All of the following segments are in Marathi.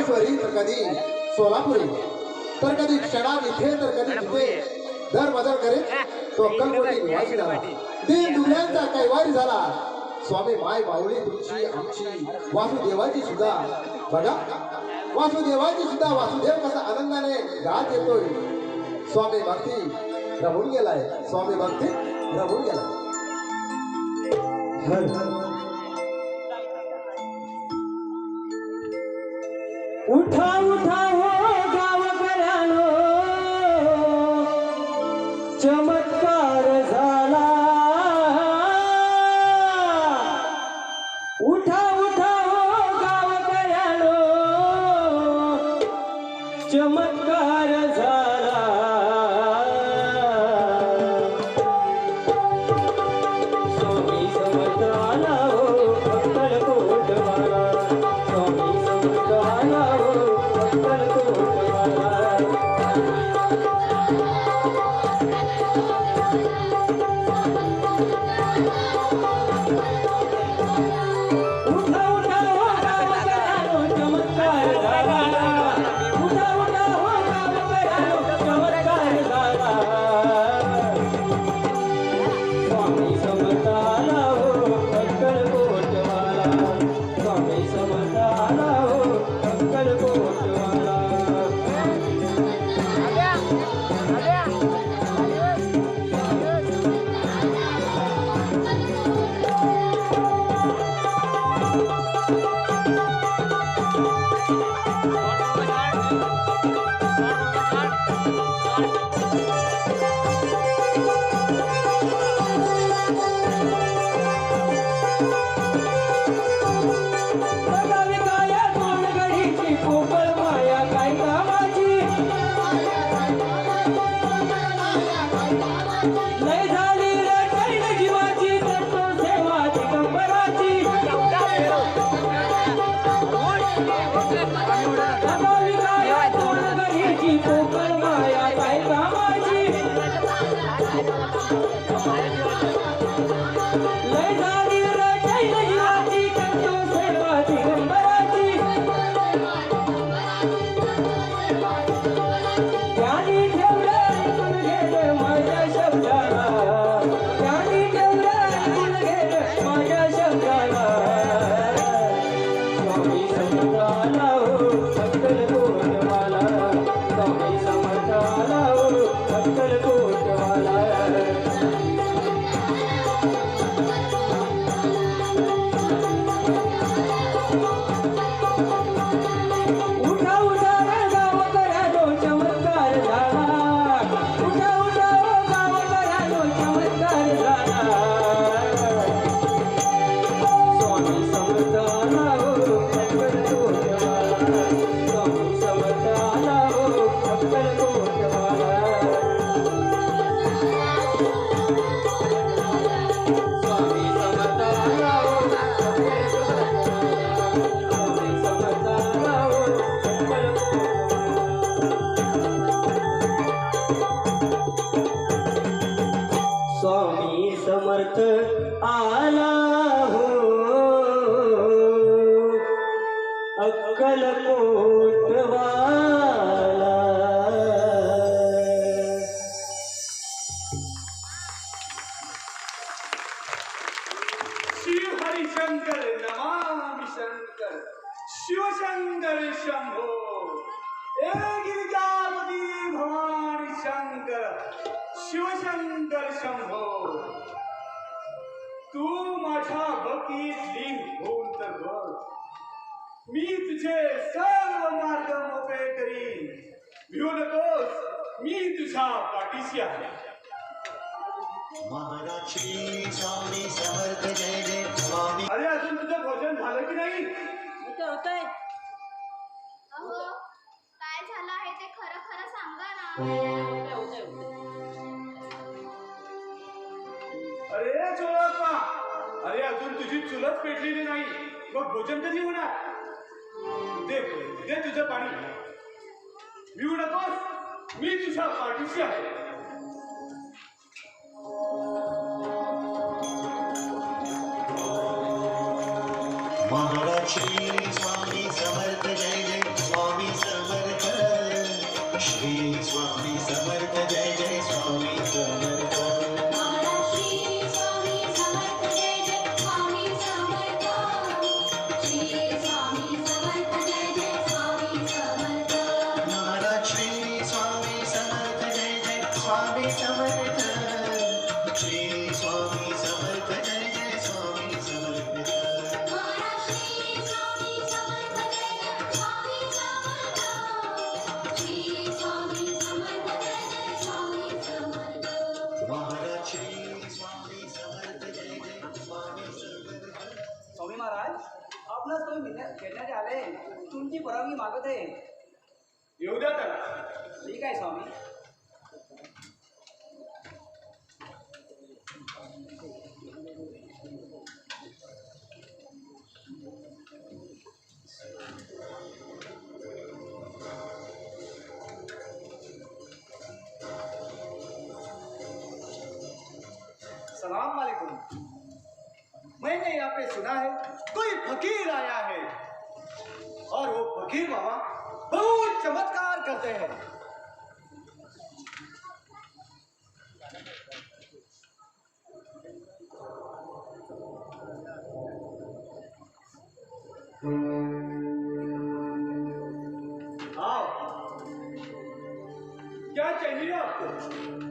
महाबळेश्वरी तर कधी सोलापुरी तर कधी क्षणा इथे तर कधी तिथे. दर बदल करेल तो अक्कलकोटी निवासी झाला. दीन दुसऱ्यांचा कैवारी झाला. स्वामी माय बाहुली तुमची आमची वासुदेवाची सुद्धा. बघा वासुदेवाची सुद्धा वासुदेव कसा आनंदाने गात येतोय. स्वामी भक्ती रमून गेलाय. स्वामी भक्ती रमून गेलाय. हर हर 다 लगेच ओळखवा अरे अजून तुझी चुलत पेटलेली नाही. मग भोजन कधी होणार? दे तुझं पाणी. मी तुझ्या पाठीशी आहे. श्री स्वामी समर्थ जय जय. स्वामी समर्थ. श्री स्वामी समर्थ जय जय. स्वामी तुमची परवानगी मागत आहे येऊ द्या त्याला. ठीक आहे स्वामी। सलाम वालेकुम मैंने यहाँ पे सुना है कोई फकीर आया है। और वो फकीर बाबा बहुत चमत्कार करते हैं। क्या चाहिए आपको?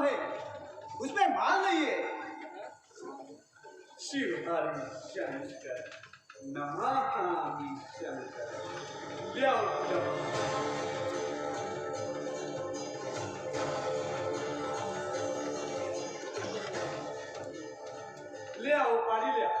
चिलम है। उसमें माल नहीं है। शिव हरि शंकर नमामि शंकर। ले ले आओ पानी ले आओ।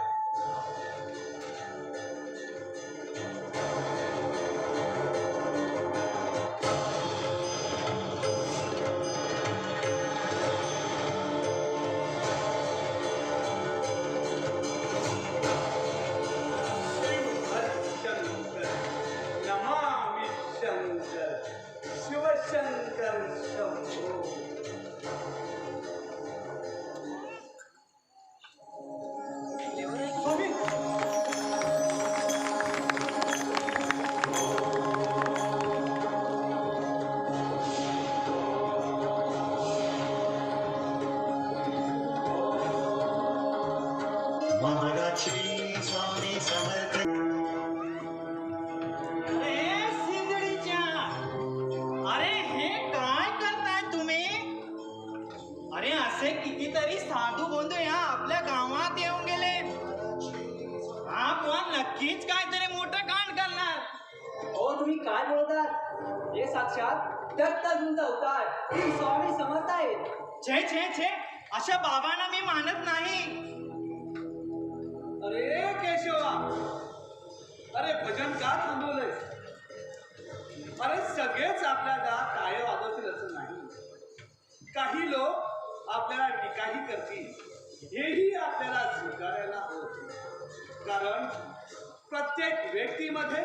श्री स्वामी समर्थ अरे अरे हे काय करताय तुम्ही अरे असे कितीतरी साधू बंधू या आपल्या गावात येऊन गेले हा नक्कीच काहीतरी मोठं कांड करणार हो तुम्ही काय बोलतात हे साक्षात दत्त गुंज अवतार श्री स्वामी समर्थ आहेत छे छे छे अशा बाबांना मी मानत नाही. अरे भजन का थांबवलंय? अरे सगळेच आपल्याला काय वागवतील असं नाही. काही लोक आपल्याला टीकाही करतील. हेही आपल्याला स्वीकारायला हवं कारण प्रत्येक व्यक्तीमध्ये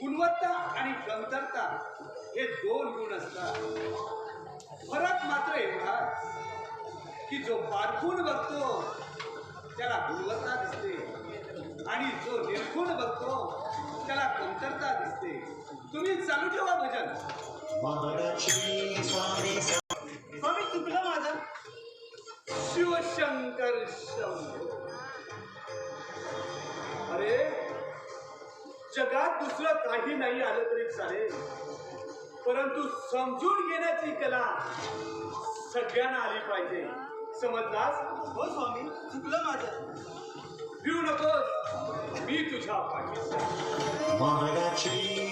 गुणवत्ता आणि कमतरता हे दोन गुण असतात. फरक मात्र एवढाच की जो पारखून बघतो त्याला गुणवत्ता दिसते. आणि जो निर्गुण बघतो त्याला कमतरता दिसते. तुम्ही चालू ठेवा भजन. स्वामी चुकलं माझं. शिवशंकर अरे जगात दुसरं काही नाही आलं तरी चालेल. परंतु समजून घेण्याची कला सगळ्यांना आली पाहिजे. समजलास? हो स्वामी. चुकलं माझं. भिऊ नकोस. मी तुझ्या पाठीशी आहे.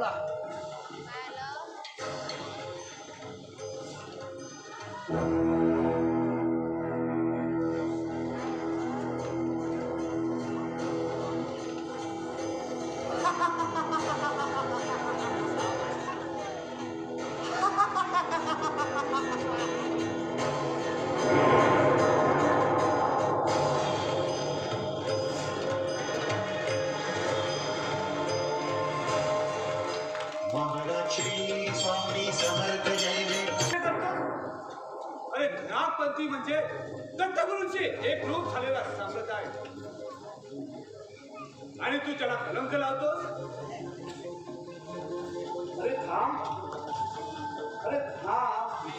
买了 ba. आणि तू त्याला कलंक लावतोस? अरे थांब. अरे थांब.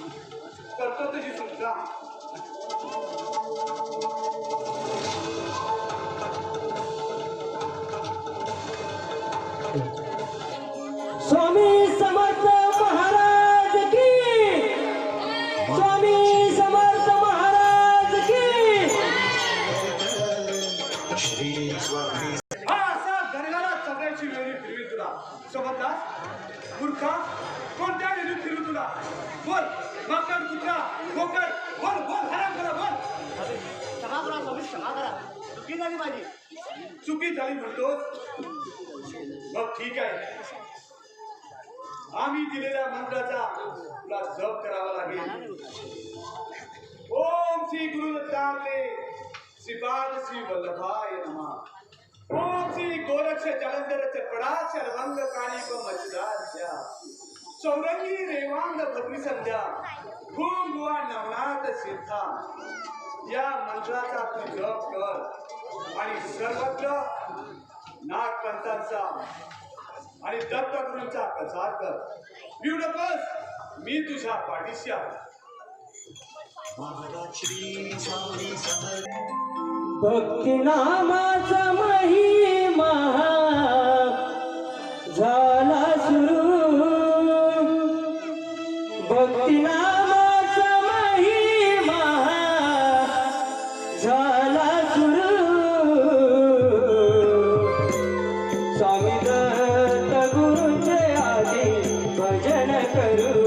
करतो तुझी सुद्धा. जलंधर चपडाश रंग काणिक मजदाच्या सौरंगी रेवांग भगवी संध्या भूम गुवा नवनाथ सिद्धा. या मंत्राचा तू जप कर. आणि सर्वत्र नागपंथांचा आणि दत्तगुरूंचा प्रसार कर. बिवडकस मी तुझ्या पाठीशी आहे. भक्ती नामाचा मही महा झाला सुरू. भक्तीनामाचा झाला सुरू. भजन करू.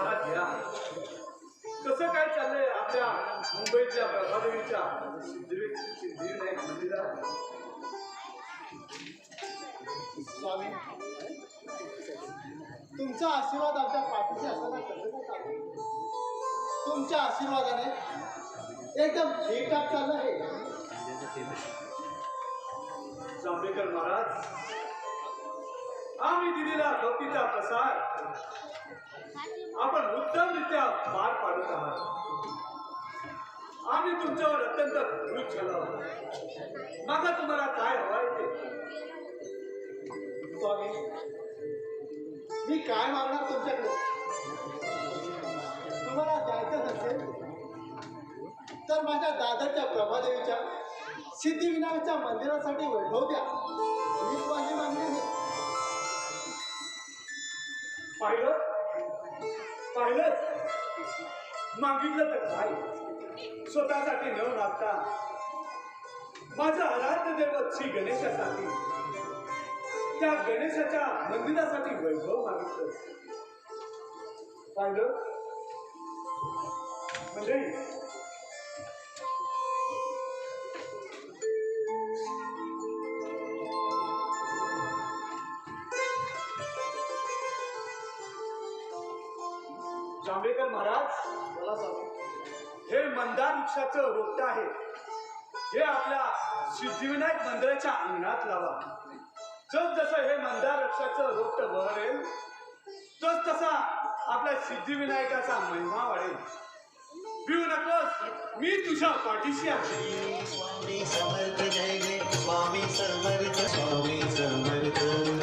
जांभेकर महाराज या कसं काय चाललंय आपल्या मुंबईतल्या प्रभादेवीच्या सिद्धिविनायक मंदिरात? स्वामी. तुमचा आशीर्वाद आमच्या पाठीशी असताना कसं काय तुमच्या आशीर्वादाने एकदम ठीकठाक चाललं आहे जांभेकर महाराज आम्ही दिलेला भक्तीचा प्रसार आपण उत्तमरित्या पार पाडत आहात. आम्ही तुमच्यावर अत्यंत खुश झालो आहोत. मागा तुम्हाला काय हवंय ते? स्वामी मी काय मागणार तुमच्याकडे? तुम्हाला जायचं नसेल तर माझ्या दादाच्या प्रभादेवीच्या सिद्धिविनायकच्या मंदिरासाठी वैभव द्या. हीच माझी मागणी आहे. पाहिलं? पाहिलं मागितलं तर काय स्वतःसाठी न मागता माझं आराध्य दैवत श्री गणेशासाठी. त्या गणेशाच्या मंदिरासाठी वैभव मागितलं. पाहिलं? म्हणजे हे मंदार वृक्षाचं रोपट आहे. हे आपल्या सिद्धिविनायक मंदिराच्या अंगणात लावा. जस जसं हे मंदार वृक्षाचं रोपट बहरेल तस तसा आपल्या सिद्धिविनायकाचा महिमा वाढेल. भिऊ नकोस मी तुझ्या पाठीशी आहे. स्वामी समर्थ जय स्वामी समर्थ स्वामी समर्थ.